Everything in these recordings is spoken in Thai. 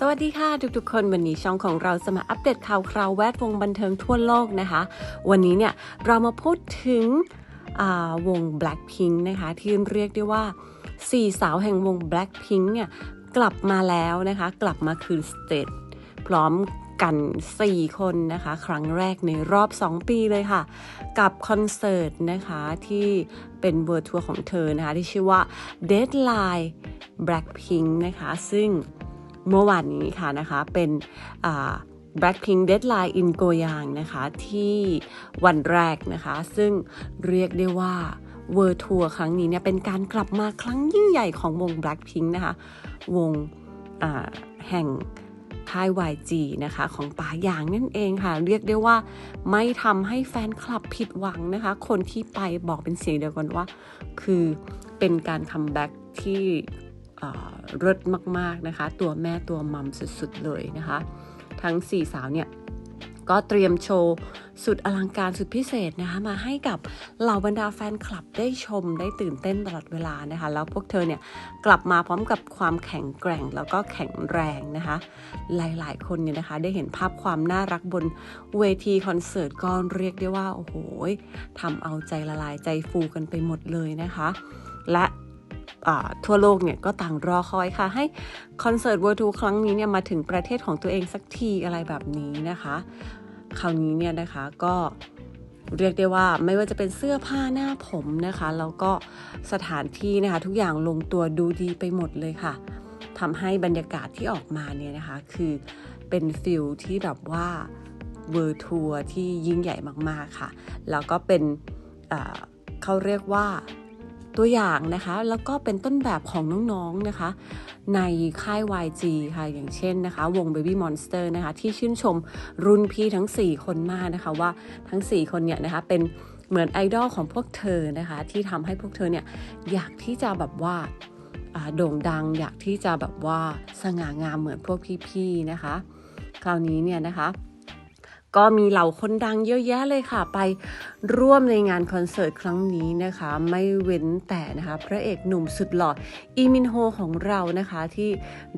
สวัสดีค่ะทุกๆ คนวันนี้ช่องของเราจะมาอัปเดตข่าวคราวแวดวงบันเทิงทั่วโลกนะคะ วันนี้เนี่ยเรามาพูดถึงวง Blackpink นะคะที่เรียกได้ว่า 4 สาวแห่งวง Blackpink เนี่ยกลับมาแล้วนะคะ กลับมาคืนสเตจพร้อมกัน 4 คนนะคะ ครั้งแรกในรอบ 2 ปีเลยค่ะ กับคอนเสิร์ตนะคะที่เป็นเวอร์ทัวร์ของเธอนะคะ ที่ชื่อว่า Deadline Blackpink นะคะ ซึ่ง เมื่อวานนี้ค่ะนะคะเป็นอ่า Blackpink Deadline in Goyang นะคะที่วันแรกนะคะ ซึ่งเรียกได้ว่าเวอร์ทัวร์ครั้งนี้เนี่ยเป็นการกลับมาครั้งยิ่งใหญ่ของวง Blackpink นะคะ วงแห่งค่าย YG นะคะ ของป๋าหยางนั่นเองค่ะ เรียกได้ว่าไม่ทำให้แฟนคลับผิดหวังนะคะ คนที่ไปบอกเป็นเสียงเดียวกันว่า คือเป็นการคัมแบ็กที่ อ่ารสมากๆนะคะ ตัวแม่ตัวมัมสุดๆเลยนะคะ ทั้ง 4 สาวเนี่ยก็เตรียมโชว์สุดอลังการสุดพิเศษนะคะมาให้กับเหล่าบรรดาแฟนคลับได้ชมได้ตื่นเต้นตลอดเวลานะคะ แล้วพวกเธอเนี่ยกลับมาพร้อมกับความแข็งแกร่งแล้วก็แข็งแรงนะคะ หลายๆ คนเนี่ยนะคะได้เห็นภาพความน่ารักบนเวทีคอนเสิร์ตก็เรียกได้ว่า โอ้โหทำเอาใจละลายใจฟูกันไปหมดเลยนะคะ และ ทั่วโลกเนี่ยก็ต่างรอคอยค่ะ ให้คอนเสิร์ต World Tour ครั้งนี้เนี่ยมาถึงประเทศของตัวเองสักทีอะไรแบบนี้นะคะ คราวนี้เนี่ยนะคะก็เรียกได้ว่าไม่ว่าจะเป็นเสื้อผ้าหน้าผมนะคะ แล้วก็สถานที่นะคะทุกอย่างลงตัวดูดีไปหมดเลยค่ะทำให้บรรยากาศที่ออกมาเนี่ยนะคะ คือเป็นฟิลที่แบบว่าเวอร์ทัวร์ที่ยิ่งใหญ่มากๆค่ะ แล้วก็เป็นเขาเรียกว่า ตัวอย่างนะคะ แล้วก็เป็นต้นแบบของน้องๆนะคะ ในค่าย YG ค่ะ อย่างเช่นนะคะ วง Baby Monster นะคะ ที่ชื่นชมรุ่นพี่ทั้ง 4 คนมากนะคะ ว่าทั้ง 4 คนเนี่ยนะคะเป็นเหมือนไอดอลของพวกเธอนะคะ ที่ทำให้พวกเธอเนี่ยอยากที่จะแบบว่าอ่าโด่งดัง อยากที่จะแบบว่าสง่างามเหมือนพวกพี่ๆนะคะ คราวนี้เนี่ยนะคะ ก็มีเหล่าคนดังเยอะแยะเลยค่ะ ไปร่วมในงานคอนเสิร์ตครั้งนี้นะคะ ไม่เว้นแต่นะคะพระเอกหนุ่มสุดหล่ออีมินโฮของเรานะคะที่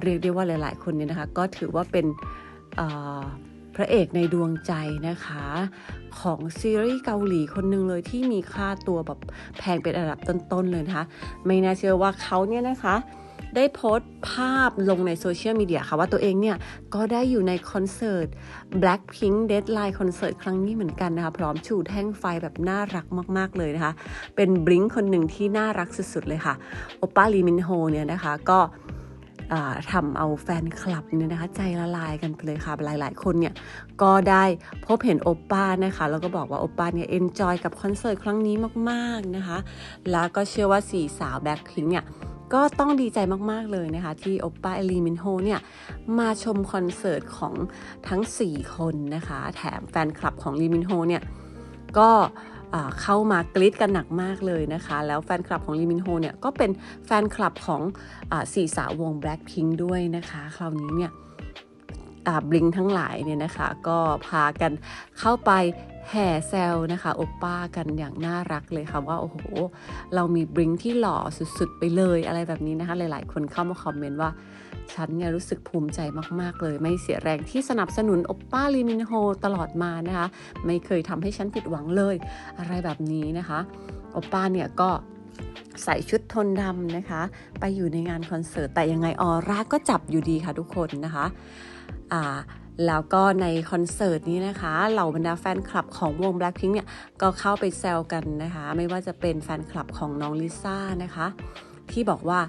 เรียกได้ว่าหลาย ๆ คนเนี่ยนะคะ ก็ถือว่าเป็นพระเอกในดวงใจนะคะ ของซีรีส์เกาหลีคนหนึ่งเลยที่มีค่าตัวแบบแพงเป็นอันดับต้น ๆ เลยนะคะ ไม่น่าเชื่อว่าเขาเนี่ยนะคะ ได้โพสต์ภาพลงในโซเชียลมีเดียค่ะว่าตัวเองเนี่ย ก็ได้อยู่ในคอนเสิร์ต Blackpink Deadline คอนเสิร์ตครั้งนี้เหมือนกันนะคะ พร้อมชูแท่งไฟแบบน่ารักมาก ๆ เลยนะคะ เป็นบลิงคนหนึ่งที่น่ารักสุด ๆ เลยค่ะ โอป้าลีมินโฮเนี่ยนะคะ ก็ทำเอาแฟนคลับเนี่ยนะคะ ใจละลายกันไปเลยค่ะ หลาย ๆ คนเนี่ย ก็ได้พบเห็นโอป้านะคะ แล้วก็บอกว่าโอป้าเนี่ยเอนจอยกับคอนเสิร์ตครั้งนี้มาก ๆ นะคะ แล้วก็เชื่อว่าสี่สาวแบ็คพิงเนี่ย ก็ต้องดีใจมาก ๆ เลยนะคะ ที่โอป้าเอลีมินโฮเนี่ย มาชมคอนเสิร์ตของทั้ง 4 คนนะคะ แถมแฟนคลับของลีมินโฮเนี่ย ก็เข้ามากรี๊ดกันหนักมากเลยนะคะ แล้วแฟนคลับของลีมินโฮเนี่ย ก็เป็นแฟนคลับของอสี่สาววง Blackpink ด้วยนะคะ คราวนี้เนี่ย บลิงทั้งหลายเนี่ยนะคะ ก็พากันเข้าไปแห่แซวนะคะโอป้ากันอย่างน่ารักเลยค่ะว่า โอ้โห เรามีบลิงที่หล่อสุดๆ ไปเลยอะไรแบบนี้นะคะ หลายๆ คนเข้ามาคอมเมนต์ว่า ฉันเนี่ยรู้สึกภูมิใจมากๆเลย ไม่เสียแรงที่สนับสนุนโอป้าลีมินโฮตลอดมานะคะ ไม่เคยทำให้ฉันผิดหวังเลย อะไรแบบนี้นะคะโอป้าเนี่ยก็ใส่ชุดโทนดำนะคะ ไปอยู่ในงานคอนเสิร์ต แต่ยังไงออร่าก็จับอยู่ดีค่ะทุกคนนะคะ อ่าแล้วก็ในคอนเสิร์ตนี้นะคะ เหล่าบรรดาแฟนคลับของวง Blackpink เนี่ย ก็เข้าไปแซวกันนะคะ ไม่ว่าจะเป็นแฟนคลับของน้องลิซ่านะคะ ที่บอกว่า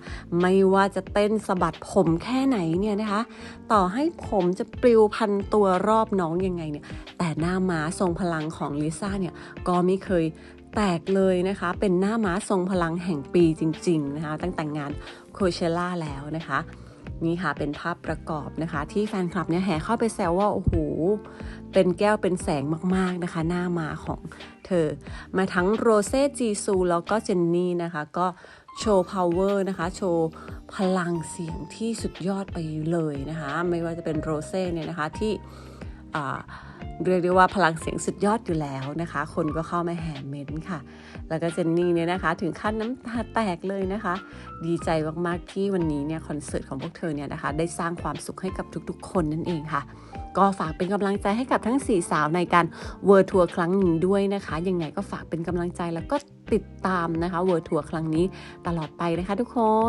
ไม่ว่าจะเต้นสะบัดผมแค่ไหนเนี่ยนะคะ ต่อให้ผมจะปลิวพันตัวรอบน้องยังไงเนี่ย แต่หน้าม้าทรงพลังของลิซ่าเนี่ย ก็ไม่เคยแตกเลยนะคะ เป็นหน้าม้าทรงพลังแห่งปีจริง ๆ นะคะ ตั้งแต่งานโคเชล่าแล้วนะคะ นี่ค่ะเป็นภาพประกอบนะคะ ที่แฟนคลับเนี่ยแห่เข้าไปแซวว่าโอ้โหเป็นแก้วเป็นแสงมากๆนะคะ หน้ามาของเธอ มาทั้งโรเซ่จีซูแล้วก็เจนนี่นะคะ ก็โชว์ power นะคะ โชว์พลังเสียงที่สุดยอดไปเลยนะคะ ไม่ว่าจะเป็นโรเซ่เนี่ยนะคะที่อ่า เรียกได้ว่าพลังเสียงสุดยอดอยู่แล้วนะคะ คนก็เข้ามาแห่เม้นค่ะ แล้วก็เจนนี่เนี่ยนะคะ ถึงขั้นน้ำตาแตกเลยนะคะ ดีใจมากๆที่วันนี้เนี่ยคอนเสิร์ตของพวกเธอเนี่ยนะคะ ได้สร้างความสุขให้กับทุกๆ คนนั่นเองค่ะ ก็ฝากเป็นกำลังใจให้กับทั้ง 4 สาวในการเวิร์ทัวร์ครั้งนี้ด้วยนะคะ ยังไงก็ฝากเป็นกำลังใจแล้วก็ติดตามนะคะเวิร์ทัวร์ครั้งนี้ตลอดไปนะคะทุกคน